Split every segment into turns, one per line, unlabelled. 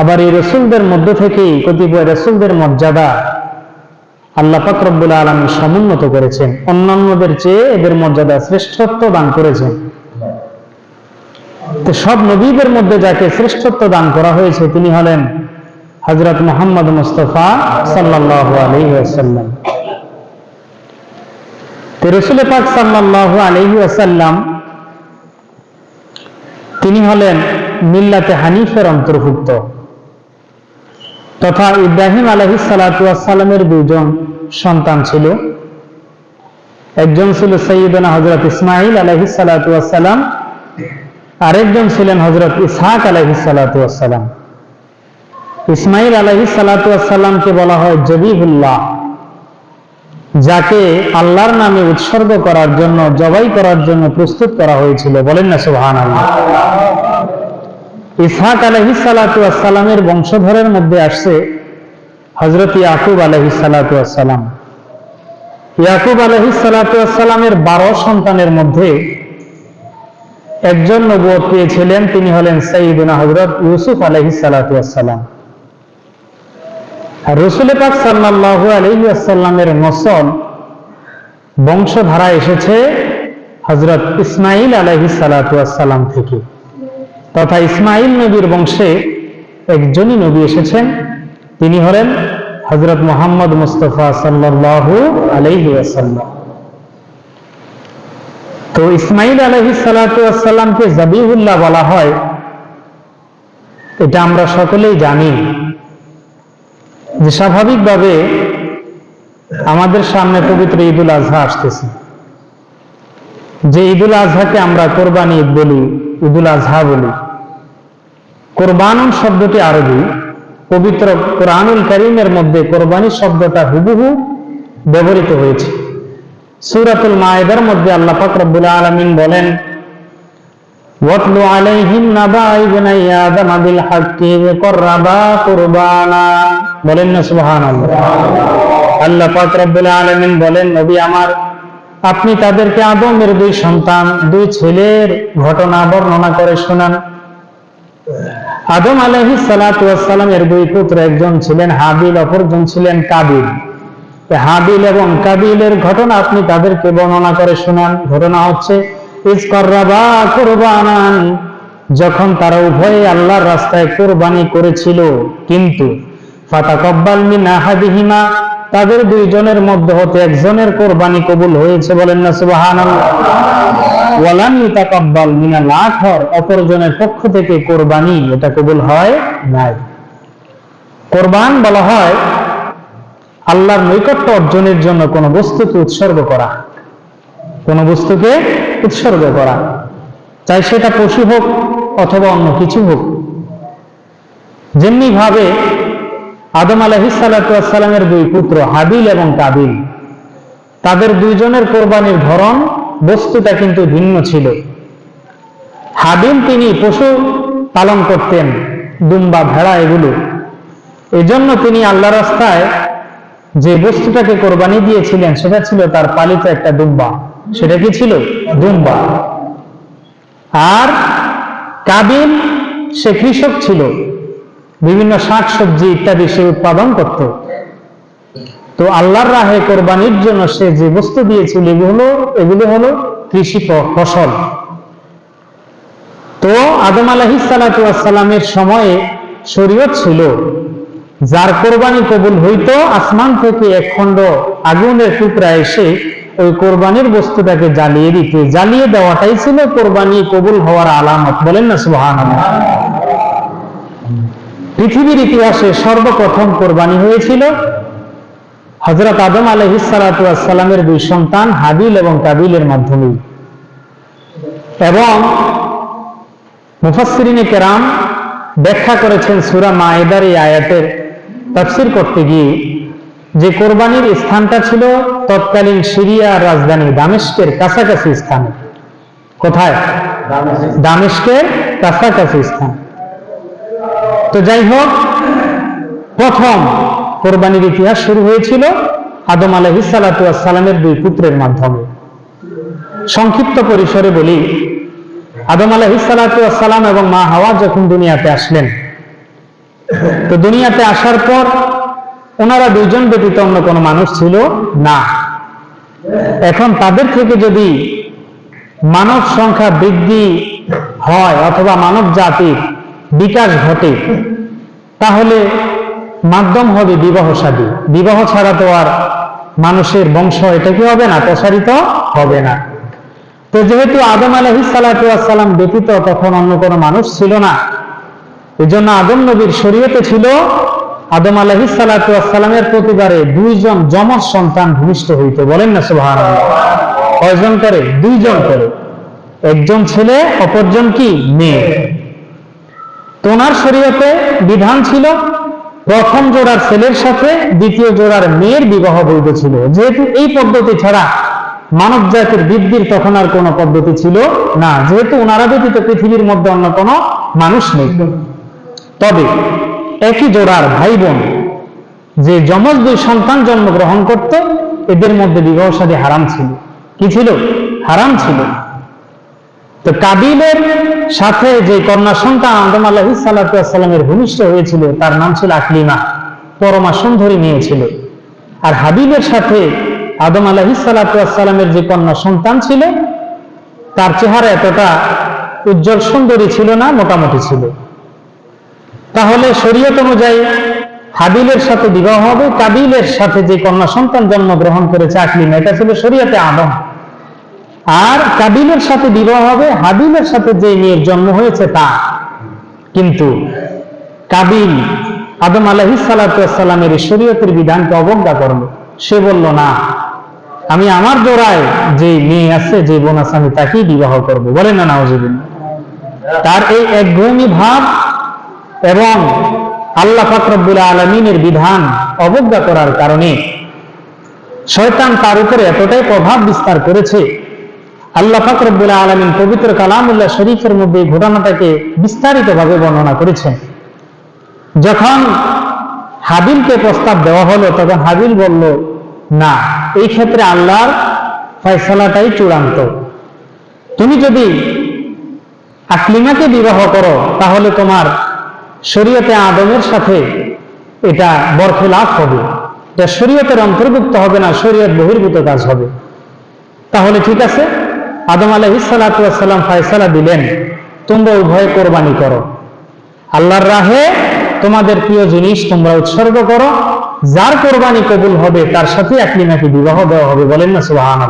আবার এই রসুলদের মধ্য থেকেই কতিপয় রসুলদের মর্যাদা আল্লাহ ফাকরবুল আলমী সমুন্নত করেছেন। অন্যান্যদের চেয়ে এদের মর্যাদা শ্রেষ্ঠত্ব দান করেছেন। তো সব নবীদের মধ্যে যাকে শ্রেষ্ঠত্ব দান করা হয়েছে তিনি হলেন হজরত মোহাম্মদ মুস্তফা সাল্লাহ আলহি আসাল্লাম তো রসুল পাক সাল্লাহ আলহি আসাল্লাম তিনি হলেন মিল্লাতে হানিফের অন্তর্ভুক্ত। তথা ইব্রাহিম আলহি সালাতামের দুজন সন্তান ছিল। একজন ছিল সৈয়দনা হজরত ইসমাইল আলহি সালাতাম আরেকজন ছিলেন হজরত ইসহাক আলহি সালাতাম ইসমাইল আলহি সালাতামকে বলা হয় জবিবুল্লাহ যাকে আল্লাহর নামে উৎসর্গ করার জন্য, জবাই করার জন্য প্রস্তুত করা হয়েছিল। বলেন না সুহান ইসহাক আলহি সালাতামের বংশধরের মধ্যে আসছে হজরত ইয়াকুব আলহি সালাতাম ইয়াকুব আলহি সালাতামের বারো সন্তানের মধ্যে একজন নবুয় পেয়েছিলেন, তিনি হলেন সঈদুনা হজরত ইউসুফ আলহি সালাতাম রসুল পাক সাল্লাহ আলহিসাল্লামের নসল বংশধারা এসেছে হজরত ইসমাইল আলহি সালাতাম থেকে। তথা ইসমাইল নবীর বংশে একজনই নবী এসেছেন, তিনি হলেন হজরত মোহাম্মদ মুস্তফা সাল্লাহ আলহি তো ইসমাইল আলহি সালাতামকে জাবিহুল্লাহ বলা হয়। এটা আমরা সকলেই জানি। যে স্বাভাবিকভাবে আমাদের সামনে পবিত্র ঈদুল আজহা আসতেছে। যে ঈদুল আজহাকে আমরা কোরবানি ঈদ বলি, ঈদুল আজহা বলি কোরবান শব্দটি আরবি, পবিত্র কোরআনুল করিমের মধ্যে কোরবানি শব্দটা হুবহু ব্যবহৃত হয়েছে। সুরাতুল মায়েদার মধ্যে আল্লাহ পাক রব্বুল আলমিন বলেন আলাইহিম নাবা ইবনাই আদম বিল হাক্কি কররাবা কুরবানা। বলেন না, সুবহানাল্লাহ। আল্লাহ পাক রব্বুল আলামিন বলেন, নবী আমার, আপনি তাদেরকে আদমের দুই সন্তান, দুই ছেলের ঘটনা বর্ণনা করে শোনান। আদম আলহি সালাতামের দুই পুত্র একজন ছিলেন হাবিল, অপরজন ছিলেন কাবিল। হাবিল এবং কাবিলের ঘটনা আপনি তাদেরকে বর্ণনা করে শোনান। ঘটনা হচ্ছে যখন তারা উভয়ে আল্লাহর রাস্তায় কোরবানি করেছিল, কিন্তু তাদের দুইজনের মধ্যে হতে একজনের কোরবানি কবুল হয়েছে বলেন না, সুবহানাল্লাহ। অপরজনের পক্ষ থেকে কোরবানি এটা কবুল হয় নাই। কোরবান বলা হয় আল্লাহর নৈকট্য অর্জনের জন্য কোনো বস্তুকে উৎসর্গ করা। কোনো বস্তুকে উৎসর্গ করা। চাই সেটা পশু হোক অথবা অন্য কিছু হোক। যেমনি ভাবে আদম আলহিসাল্লামের দুই পুত্র হাবিল এবং কাবিল, তাদের দুইজনের কোরবানির ধরন, বস্তুটা কিন্তু ভিন্ন ছিল। হাবিল তিনি পশু পালন করতেন, দুম্বা, ভেড়া এগুলো। এজন্য তিনি আল্লাহ রাস্তায় যে বস্তুটাকে কোরবানি দিয়েছিলেন, সেটা ছিল তার পালিত একটা দুম্বা। সেটা কি ছিল? দুম্বা। আর কাবিল সে কৃষক ছিল। বিভিন্ন শাক সবজি ইত্যাদি সে উৎপাদন করত। তো আল্লাহর রাহে কোরবানির জন্য সে যে বস্তু দিয়েছিল, এগুলো এগুলো হলো কৃষি ফসল। তো আদম আলাহি সালামের সময়ে শরীয়ত ছিল, যার কোরবানি কবুল হইতো, আসমান থেকে এক খণ্ড আগুনের টুকরা এসে ওই কোরবানির বস্তুটাকে জ্বালিয়ে দিতে। জ্বালিয়ে দেওয়াটাই ছিল কোরবানি কবুল হওয়ার আলামত। বলেন না সুহান পৃথিবীর ইতিহাসে সর্বপ্রথম কোরবানি হয়েছিল হজরত আদম আলহিসালামের দুই সন্তান হাবিল এবং কাবিলের মাধ্যমে। এবং মুফাসরিনে কেরাম ব্যাখ্যা করেছেন সুরা মায়েদার এই আয়াতের তফসির করতে গিয়ে যে কোরবানির স্থানটা ছিল তৎকালীন সিরিয়ার রাজধানী দামেস্কের কাছাকাছি স্থানে। কোথায়? দামেস্কের কাছাকাছি স্থান। তো যাই হোক প্রথম কোরবানির ইতিহাস শুরু হয়েছিল আদম আলহি সালামের দুই পুত্রের মাধ্যমে। সংক্ষিপ্ত পরিসরে বলি আদম আলাহিসাল্লাম এবং মা হাওয়া যখন দুনিয়াতে আসলেন তো দুনিয়াতে আসার পর ওনারা দুইজন ব্যতীত অন্য কোনো মানুষ ছিল না। এখন তাদের থেকে যদি মানব সংখ্যা বৃদ্ধি হয় অথবা মানব জাতির বিকাশ ঘটে, তাহলে মাধ্যম হবে বিবাহ সাদী বিবাহ ছাড়া তো আর মানুষের বংশ এটা কি হবে না, প্রসারিত হবে না। তো যেহেতু আদম আলহি সালাম ব্যতীত তখন অন্য কোনো মানুষ ছিল না এই জন্য আদম নবীর শরীয়তে ছিল আদম আলহি সালামের প্রতিবারে দুইজন যমজ সন্তান ভূমিষ্ঠ হইতে বলেন না সুভান কয়জন করে? দুইজন করে। একজন ছেলে, অপরজন কি? মেয়ে। তোনার শরীয়তে বিধান ছিল, প্রথম জোড়ার ছেলের সাথে দ্বিতীয় জোড়ার মেয়ের বিবাহ বৈধ ছিল যেহেতু এই পদ্ধতি ছাড়া মানব জাতির বৃদ্ধির তখন আর কোনো পদ্ধতি ছিল না। যেহেতু ওনারা ব্যতীত পৃথিবীর মধ্যে অন্য কোনো মানুষ নেই। তবে একই জোড়ার ভাই বোন যে যমজ দুই সন্তান জন্মগ্রহণ করত, এদের মধ্যে বিবাহ সাদী হারাম ছিল। কি ছিল? হারাম ছিল। তো কাবিলের সাথে যে কন্যা সন্তান আদম আল্লাহ সাল্লামের ভূমিষ্ঠ হয়েছিল, তার নাম ছিল আকলিমা। পরমা সুন্দরী মেয়ে ছিল। আর হাবিবের সাথে আদম আলাহ সাল্লামের যে কন্যা সন্তান ছিল, তার চেহারা এতটা উজ্জ্বল সুন্দরী ছিল না, মোটামুটি ছিল। তাহলে শরীয়ত অনুযায়ী হাবিলের সাথে বিবাহ হবে, কাবিলের সাথে যে কন্যা সন্তান জন্মগ্রহণ করেছে, আকলিমা, এটা ছিল শরীয়তে আদম। আর কাবিলের সাথে বিবাহ হবে, হাবিলের সাথে যে মেয়ের জন্ম হয়েছে তা। কিন্তু কাবিল আদম আলহি সালামের শরীয়তের বিধানকে অবজ্ঞা করল। সে বলল, না, আমি আমার জোড়ায় যে মেয়ে আছে, যে বোন আছে, আমি তাকেই বিবাহ করব। বলেন না নাওজিবিন তার এই একঘমি ভাব এবং আল্লাহ ফাকরবুল আলমিনের বিধান অবজ্ঞা করার কারণে শয়তান তার উপরে এতটাই প্রভাব বিস্তার করেছে। আল্লাহ ফাকরবুল আলমিন পবিত্র কালামুল্লাহ শরীফের মধ্যে ঘটনাটাকে বিস্তারিতভাবে বর্ণনা করেছেন। যখন হাবিলকে প্রস্তাব দেওয়া হলো, তখন হাবিল বলল, না, এই ক্ষেত্রে আল্লাহর ফয়সলাটাই চূড়ান্ত। তুমি যদি আকলিমাকে বিবাহ করো, তাহলে তোমার শরীয়তে আদমের সাথে এটা বরখেলাফ হবে। এটা শরীয়তের অন্তর্ভুক্ত হবে না, শরীয়ত বহির্ভূত কাজ হবে। তাহলে ঠিক আছে? আদম আলহিসাল্লাম ফয়সালা দিলেন, তোমরা উভয় কোরবানি করো। আল্লাহর রাহে তোমাদের প্রিয় জিনিস তোমরা উৎসর্গ করো। যার কোরবানি কবুল হবে, তার সাথে একই নাকি বিবাহ দেওয়া হবে, বলেন না সুবাহান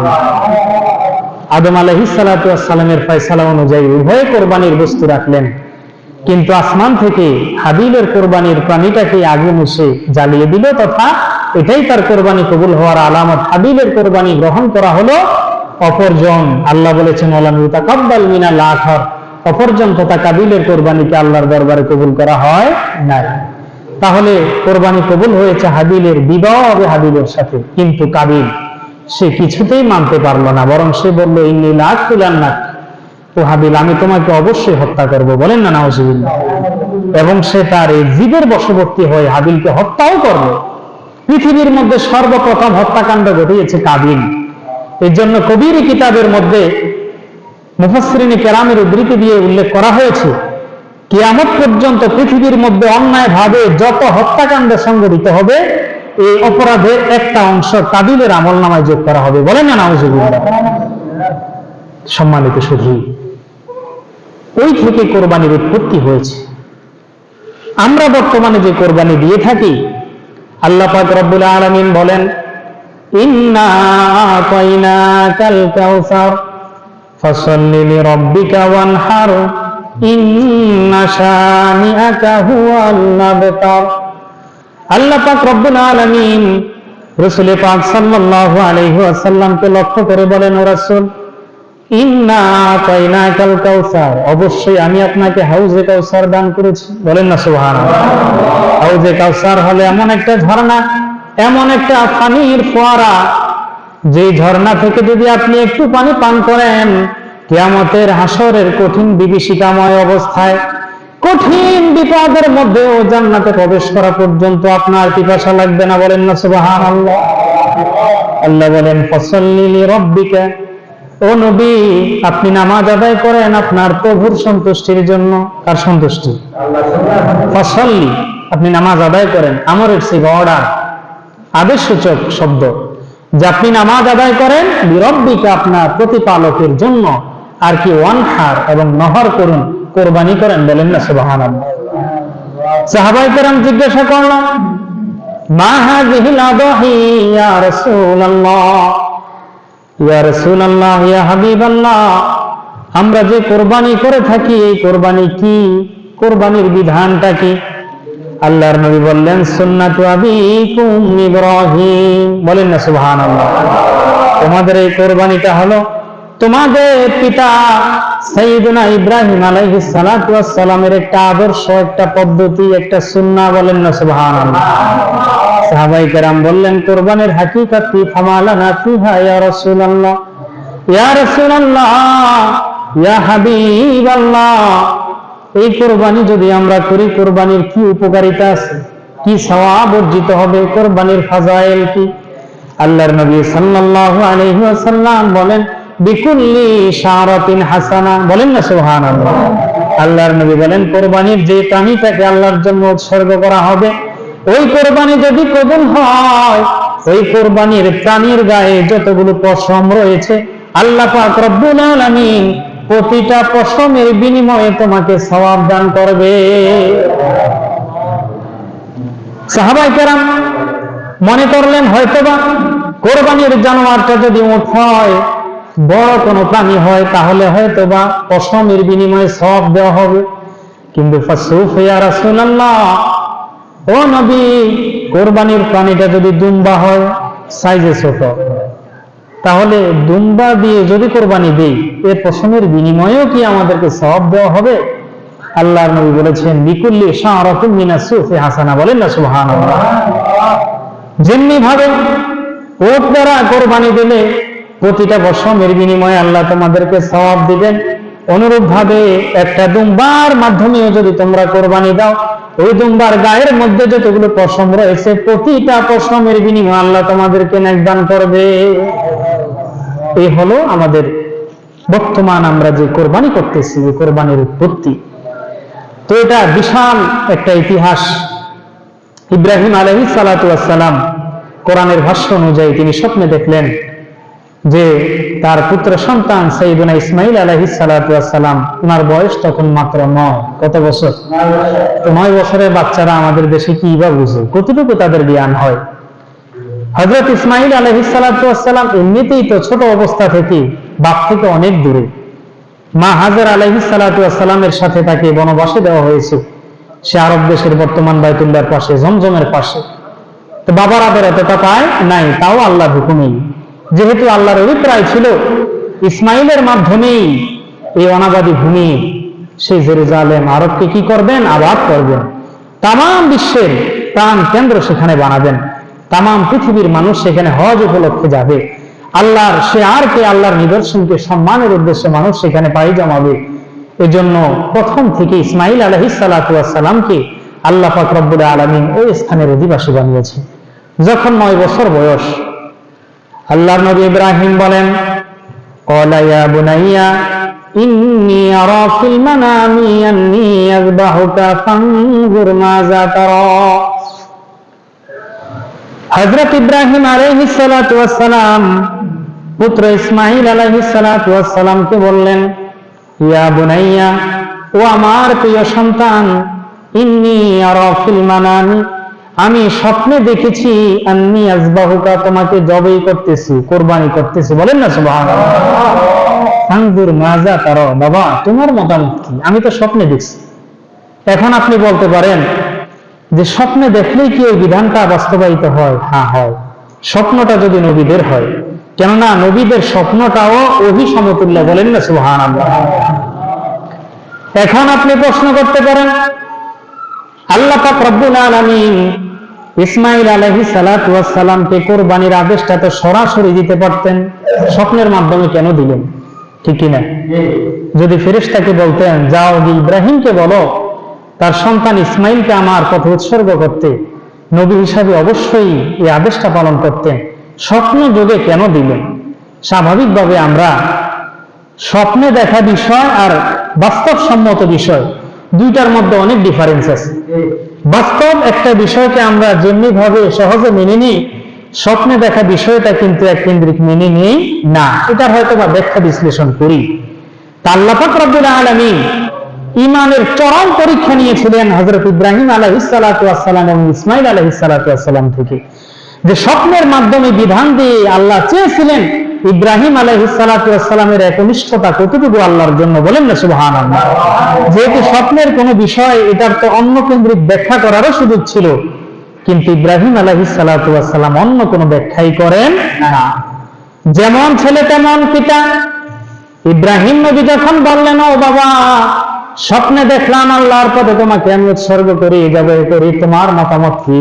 আদম আলহিসাল্লামের ফায়সালা অনুযায়ী উভয় কোরবানির বস্তু রাখলেন। কিন্তু আসমান থেকে হাবিলের কোরবানির প্রাণীটাকে আগে মুছে জ্বালিয়ে দিল তথা এটাই তার কোরবানি কবুল হওয়ার আলামত। হাবিলের কোরবানি গ্রহণ করা হলো অপরজন। আল্লাহ বলেছেন অপরজন তথা কাবিলের কোরবানিকে আল্লাহর দরবারে কবুল করা হয় নাই। তাহলে কোরবানি কবুল হয়েছে হাবিলের বিবাহ হবে হাবিলের সাথে। কিন্তু কাবিল, সে কিছুতেই মানতে পারল না, বরং সে বলল, ইন্নি লাখ তুলান্নাক ও হাবিল, আমি তোমাকে অবশ্যই হত্যা করব, বলেন না নাউজুবিল্লাহ। এবং সে তার এই জীবের বশবর্তী হয়ে হাবিলকে হত্যাও করবে পৃথিবীর মধ্যে সর্বপ্রথম হত্যাকাণ্ড ঘটিয়েছে কাবিল। এর জন্য কবির কিতাবের মধ্যে মুফসরিনী কেরামের উদ্ধৃতি দিয়ে উল্লেখ করা হয়েছে, কিয়ামত পর্যন্ত পৃথিবীর মধ্যে অন্যায় ভাবে যত হত্যাকাণ্ড সংঘটিত হবে, এই অপরাধের একটা অংশ কাবিলের আমল নামায় যোগ করা হবে। বলেন না নাউজুবিল্লাহ। সম্মানিত শুধু ওই থেকে কোরবানির উৎপত্তি হয়েছে। আমরা বর্তমানে যে কোরবানি দিয়ে থাকি, আল্লাহ পাক রব্বুল আলামিন বলেন আল্লাহ পাক রব্বুল আলামিন রাসূল পাক সাল্লাল্লাহু আলাইহি ওয়াসাল্লামকে লক্ষ্য করে বলেন, ও রাসূল অবশ্যই আমি আপনাকে হাউজে কাউসার দান করেছি। বলেন না হাউজে কাউসার হলে এমন একটা ঝর্ণা, এমন একটা পানির ফোয়ারা। যে ঝর্ণা থেকে যদি আপনি একটু পানি পান করেন, কিয়ামতের হাসরের কঠিন বিভীষিকাময় অবস্থায়, কঠিন বিপদের মধ্যেও জান্নাতে প্রবেশ করা পর্যন্ত আপনার পিপাসা লাগবে না, বলেন না, সুবহানাল্লাহ। আল্লাহ বলেন, ফসল্লি রব্বিকা ও নবী, আপনি নামাজ আদায় করেন আপনার প্রভুর সন্তুষ্টির জন্য, কার সন্তুষ্টি? ফসল্লি, আপনি নামাজ আদায় করেন, আমরের সেই অর্ডার আদেশ সূচক শব্দ। যে আপনি নামাজ আদায় করেন, বিরব্বিকে আপনার প্রতিপালকের জন্য, আর কি ওয়ানহার এবং নহর করুন, কোরবানি করেন বলেন না সুবাহান সাহাবাই কেরাম জিজ্ঞাসা করলাম, মা হাজিহিল আদহি ইয়া রাসূলুল্লাহ? আমরা যে কোরবানি করে থাকি, এই কোরবানি কি? কোরবানির বিধানটা কি? আল্লাহর নবী বললেন, সুন্নাতু আবিকুম ইব্রাহিম। বলেন না, সুবহানাল্লাহ। তোমাদের এই কোরবানিটা হলো তোমাদের পিতা সাইয়্যিদুনা ইব্রাহিম আলাইহিস সালাতু একটা আদর্শ, একটা পদ্ধতি, একটা সুন্নাহ, বলেন না, সুবহানাল্লাহ। সাহাবাই কেরাম বললেন, কোরবানির কি ইয়া ইয়া ইয়া এই কোরবানি যদি আমরা করি, কোরবানির কি উপকারিতা আছে? কি সওয়াব অর্জিত হবে? কোরবানির ফাজাইল কি? আল্লাহর নবী সাল্লাল্লাহু আলাইহি ওয়াসাল্লাম বলেন, বিকুল্লি শারাতিন হাসানা। বলেন না, সুবহানাল্লাহ। আল্লাহর নবী বলেন, কোরবানির যে প্রাণীটাকে আল্লাহর জন্য উৎসর্গ করা হবে ওই কোরবানি যদি কবুল হয়, ওই কোরবানির প্রাণীর গায়ে যতগুলো পশম রয়েছে, আল্লাহ পাক রব্বুল আলামিন প্রতিটা পশমের বিনিময়ে তোমাকে সওয়াব দান করবে। সাহাবাই কেরাম মনে করলেন, হয়তোবা কোরবানির জানোয়ারটা যদি উঠ হয়, বড় কোনো প্রাণী হয়, তাহলে হয়তোবা পশমের বিনিময়ে সওয়াব দেওয়া হবে। কিন্তু ফাসুফ ইয়া রাসূলুল্লাহ ও নবী, কোরবানির প্রাণীটা যদি দুম্বা হয়, সাইজে ছোট তাহলে দুম্বা দিয়ে যদি কোরবানি দেই, এ পশমের বিনিময়েও কি আমাদেরকে সওয়াব দেওয়া হবে? আল্লাহ নবী বলেছেন, বিকুল্লি শাহরাতুম মিনাস সুফি হাসানা। বলেন না সুহান যেমনি ভাবে ওট দ্বারা কোরবানি দিলে প্রতিটা পশমের বিনিময়ে আল্লাহ তোমাদেরকে সওয়াব দিবেন অনুরূপ ভাবে একটা দুম্বার মাধ্যমেও যদি তোমরা কোরবানি দাও, ওই দুম্বার গায়ের মধ্যে যতগুলো পশম রয়েছে, প্রতিটা পশমের বিনিময়ে আল্লাহ তোমাদেরকে দান করবে। এই হলো আমাদের বর্তমান আমরা যে কোরবানি করতেছি, এই কোরবানির উৎপত্তি। তো এটা বিশাল একটা ইতিহাস। ইব্রাহিম আলহি সালাতাম কোরআনের ভাষ্য অনুযায়ী তিনি স্বপ্নে দেখলেন যে তার পুত্র সন্তান সঈদুনা ইসমাইল আলহি সালাতাম ওনার বয়স তখন মাত্র নয়। কত বছর? নয় বছরের বাচ্চারা আমাদের দেশে কি বা বুঝে? কতটুকু তাদের জ্ঞান হয়? হজরত ইসমাইল আলহি সালাতাম এমনিতেই তো ছোট অবস্থা থেকে বাপ থেকে অনেক দূরে। মা হাজার আলহি সালাতামের সাথে তাকে বনবাসে দেওয়া হয়েছে। সে আরব দেশের বর্তমান বাইতুল্লার পাশে জমজমের পাশে। তো বাবার আদর এতটা পায় নাই তাও আল্লাহ হুকুমেই। যেহেতু আল্লাহর অভিপ্রায় ছিল ইসমাইলের মাধ্যমেই এই অনাবাদী ভূমি সেই জেরুজালেম আরবকে কি করবেন? আবাদ করবেন। তাম বিশ্বের প্রাণ কেন্দ্র সেখানে বানাবেন। তাম পৃথিবীর মানুষ সেখানে হজ উপলক্ষে যাবে। আল্লাহর, সে আর কে আল্লাহর নিদর্শনকে সম্মানের উদ্দেশ্যে মানুষ সেখানে পাই জমাবে? এজন্য প্রথম থেকে ইসমাইল আলহি আল্লাহ ফাকরবুল আলমিন ওই স্থানের অধিবাসী বানিয়েছে। যখন নয় বছর বয়স আল্লাহর নবী ইব্রাহিম বলেন বুনাইয়া আরা ফিল মানামি আযবাহুকা ফানজুর মাযা তারা। হযরত ইব্রাহিম আলাইহিস সালাতু পুত্র ইসমাঈল আলাইহিস সালাতু বললেন, ইয়া বুনাইয়া, ও আমার প্রিয় সন্তান, ইন্নি আরা ফিল মানামি আমি স্বপ্নে দেখেছি, আন্নি আজবাহুকা তোমাকে জবাই করতেছি, কোরবানি করতেছি, বলেন না সাংদুর মাজা তার বাবা, তোমার মতামত কি? আমি তো স্বপ্নে দেখছি। এখন আপনি বলতে পারেন যে স্বপ্নে দেখলেই কি ওই বিধানটা বাস্তবায়িত হয়? হ্যাঁ হয়। স্বপ্নটা যদি নবীদের হয়। কেননা নবীদের স্বপ্নটাও অভি সমতুল্য, বলেন না সুহান এখন আপনি প্রশ্ন করতে পারেন আল্লাহ ইসমাইল আলহি সালাতামকে কোরবানির আদেশটা তো সরাসরি দিতে পারতেন, স্বপ্নের মাধ্যমে কেন দিলেন? ঠিক কিনা? যদি ফেরেশতাকে বলতেন, যাও ইব্রাহিমকে বলো, তার সন্তান ইসমাইলকে আমার পথে উৎসর্গ করতে। নবী হিসাবে অবশ্যই এই আদেশটা পালন করতেন। স্বপ্ন যোগে কেন দিলেন? স্বাভাবিকভাবে আমরা স্বপ্নে দেখা বিষয় আর বাস্তবসম্মত বিষয় দুইটার মধ্যে অনেক ডিফারেন্স আছে। বাস্তব একটা বিষয়কে আমরা যেমনি ভাবে সহজে মেনে নিই, স্বপ্নে দেখা বিষয়টা কিন্তু এক কেন্দ্রিক মেনে নেই না। এটার হয়তো বা ব্যাখ্যা বিশ্লেষণ করি। তা আল্লাহ পাক ইমানের চরম পরীক্ষা নিয়েছিলেন হযরত ইব্রাহিম আলাইহিস সালাতু এবং থেকে। যে স্বপ্নের মাধ্যমে বিধান দিয়ে আল্লাহ চেয়েছিলেন ইব্রাহিম ওয়াস একনিষ্ঠতা কতটুকু আল্লাহর জন্য বলেন না, সুবহানাল্লাহ? যেহেতু স্বপ্নের কোনো বিষয়, এটার তো অন্য কেন্দ্রিক ব্যাখ্যা করারও সুযোগ ছিল। কিন্তু ইব্রাহিম আলাইহিস সালাতু অন্য কোনো ব্যাখ্যাই করেন যেমন ছেলে তেমন পিতা। ইব্রাহিম নবী যখন বললেন, ও বাবা, স্বপ্নে দেখলাম আল্লাহর পথে তোমাকে আমি উৎসর্গ করি যাবে করি, তোমার মতামত কি?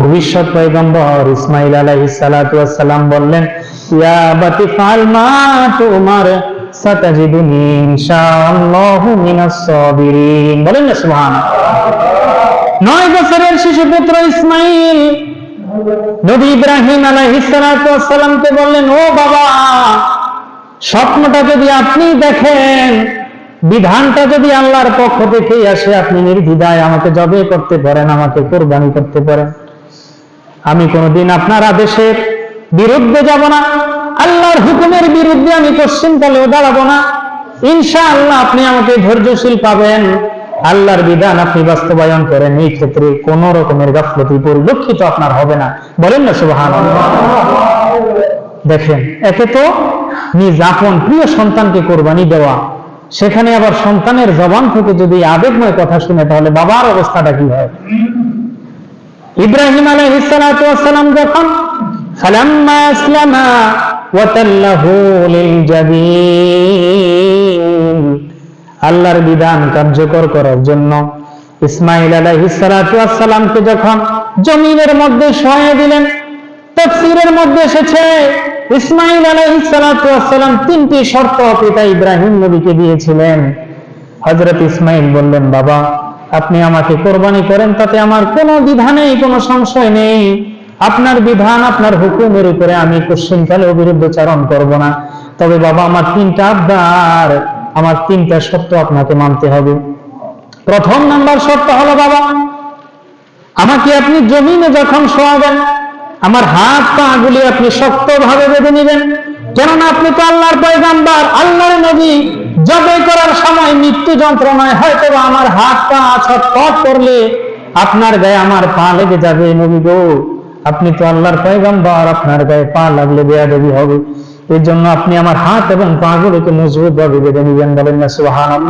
ভবিষ্যৎ পয়গম্বর ইসমাইল আলাইহিস সালাতু বললেন, ইয়া ফাল মা তোমার মিনাস সাবিরিন। বলেন না, সুবহানাল্লাহ। নয় বছরের শিশু পুত্র ইসমাইল নবী ইব্রাহিম আলাইহিস সালাতু বললেন, ও বাবা, স্বপ্নটা যদি আপনি দেখেন, বিধানটা যদি আল্লাহর পক্ষ থেকেই আসে, আপনি নির্দ্বিধায় আমাকে জবে করতে পারেন, আমাকে কোরবানি করতে পারেন। আমি কোনোদিন আপনার আদেশের বিরুদ্ধে যাব না। আল্লাহর হুকুমের বিরুদ্ধে আমি পশ্চিম কালেও দাঁড়াবো না। ইনশাআল্লাহ আপনি আমাকে ধৈর্যশীল পাবেন। আল্লাহর বিধান আপনি বাস্তবায়ন করেন, এই ক্ষেত্রে কোন রকমের গাফলতি পরিলক্ষিত আপনার হবে না। বলেন না সুবাহান দেখেন, একে তো নিজ আপন প্রিয় সন্তানকে কোরবানি দেওয়া। সেখানে আবার সন্তানের জবান থেকে যদি আবেগময় কথা শুনে, তাহলে বাবার অবস্থাটা কি হয়? ইব্রাহিম সালাম যখন আল্লাহর বিধান কার্যকর করার জন্য ইসমাইল সালামকে যখন জমিনের মধ্যে শোয়ে দিলেন, তাফসীরের মধ্যে এসেছে ইসমাইল আলাইহিস সালাতু তিনটি শর্ত পিতা ইব্রাহিম নবীকে দিয়েছিলেন। হযরত ইসমাইল বললেন, বাবা আপনি আমাকে কোরবানি করেন, তাতে আমার কোনো বিধানেই, কোনো সংশয় নেই। আপনার বিধান, আপনার হুকুমের উপরে আমি কোশ্চিনকালেও বিরুদ্ধচারণ করব না। তবে বাবা, আমার তিনটা আবদার, আমার তিনটা শর্ত আপনাকে মানতে হবে। প্রথম নাম্বার শর্ত হলো, বাবা, আমাকে আপনি জমিনে যখন শোয়াবেন, আমার হাত পা গুলি আপনি শক্তভাবে বেঁধে নেবেন। কেননা আপনি তো আল্লাহর পয়গাম্বার, আল্লাহর নবী। জবে করার সময় মৃত্যু যন্ত্রণায় হয়তো আমার হাত পা ছটপট করলে আপনার গায়ে আমার পা লেগে যাবে নবী গো। আপনি তো আল্লাহর পয়গাম্বার, আপনার গায়ে পা লাগলে বেয়াদবি হবে। এই জন্য আপনি আমার হাত এবং পা গুলোকে মজবুত ভাবে বেঁধে নিবেন, বলেন না সুহান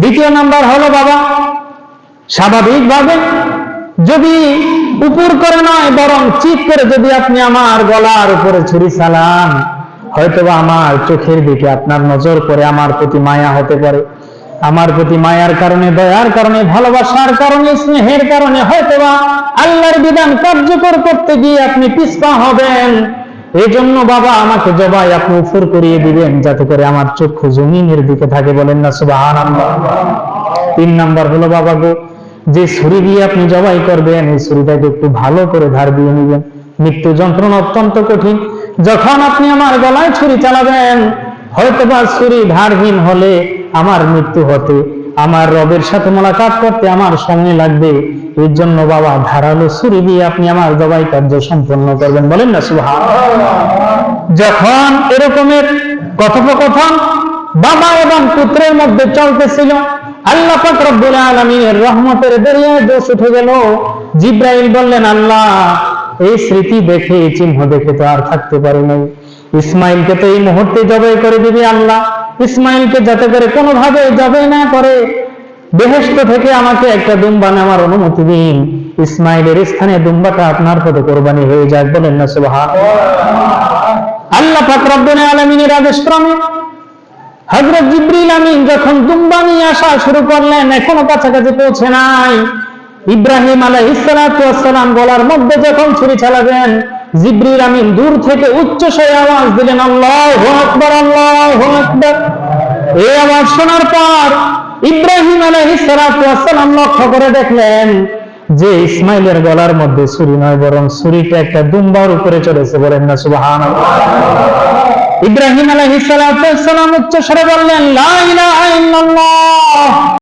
দ্বিতীয় নাম্বার হলো বাবা, স্বাভাবিকভাবে যদি উপর করে নয়, বরং চিত করে যদি আপনি আমার গলার উপরে ছুরি চালান হয়তোবা আমার চোখের দিকে আপনার নজর করে আমার প্রতি মায়া হতে পারে। আমার প্রতি মায়ার কারণে, দয়ার কারণে, ভালোবাসার কারণে, স্নেহের কারণে হয়তোবা আল্লাহর বিধান কার্যকর করতে গিয়ে আপনি পিছপা হবেন। এই জন্য বাবা, আমাকে জবাই আপনি উপর করিয়ে দিবেন যাতে করে আমার চক্ষু জমিনের দিকে থাকে বলেন না সুবাহান তিন নাম্বার হলো বাবা গো, যে ছুরি দিয়ে আপনি জবাই করবেন, এই ছুরিটাকে একটু ভালো করে ধার দিয়ে নিবেন। মৃত্যু যন্ত্রণা অত্যন্ত কঠিন। যখন আপনি আমার গলায় ছুরি চালাবেন হয়তো বা ছুরি ধারহীন হলে আমার মৃত্যু হতে, আমার রবের সাথে মোলাকাত করতে আমার সময় লাগবে, এর জন্য বাবা ধারালো ছুরি দিয়ে আপনি আমার জবাই কার্য সম্পন্ন করবেন। বলেন না সুহা যখন এরকমের কথোপকথন বাবা এবং পুত্রের মধ্যে চলতেছিল, আল্লাহ পাক রব্বুল আলামিনের রহমতের দরিয়ায় দোষ উঠে গেল। জিব্রাইল বললেন, আল্লাহ এই স্মৃতি দেখে এই চিহ্ন দেখে তো আর থাকতে পারি নাই। ইসমাইলকে তো এই মুহূর্তে জবাই করে দিবি আল্লাহ। ইসমাইলকে যাতে করে কোনোভাবে জবাই না করে। বেহেস্ত থেকে আমাকে একটা দুম্বা নেওয়ার অনুমতি দিন। ইসমাইলের স্থানে দুম্বাটা আপনার পদে কোরবানি হয়ে যাক বলেন না সুবহান আল্লাহ পাক আলামিনের আদেশ ক্রমে হজরত জিব্রিল আমিন যখন দুম্বা নিয়ে আসা শুরু করলেন, এখনও কাছাকাছি পৌঁছে নাই। ইব্রাহিম আলাই ইসালাম গলার মধ্যে যখন ছুরি চালাবেন জিব্রিল আমিন দূর থেকে উচ্চ স্বরে আওয়াজ দিলেন, আল্লাহ আকবর আল্লাহ আকবর। এই আওয়াজ শোনার পর ইব্রাহিম আলাই ইসালাম লক্ষ্য করে দেখলেন যে ইসমাইলের গলার মধ্যে ছুরি নয়, বরং ছুরিটা একটা দুম্বার উপরে চলেছে। বলেন না সুবাহ ইব্রাহিম আলাইহিস সালাম উচ্চ স্বরে বললেন, লা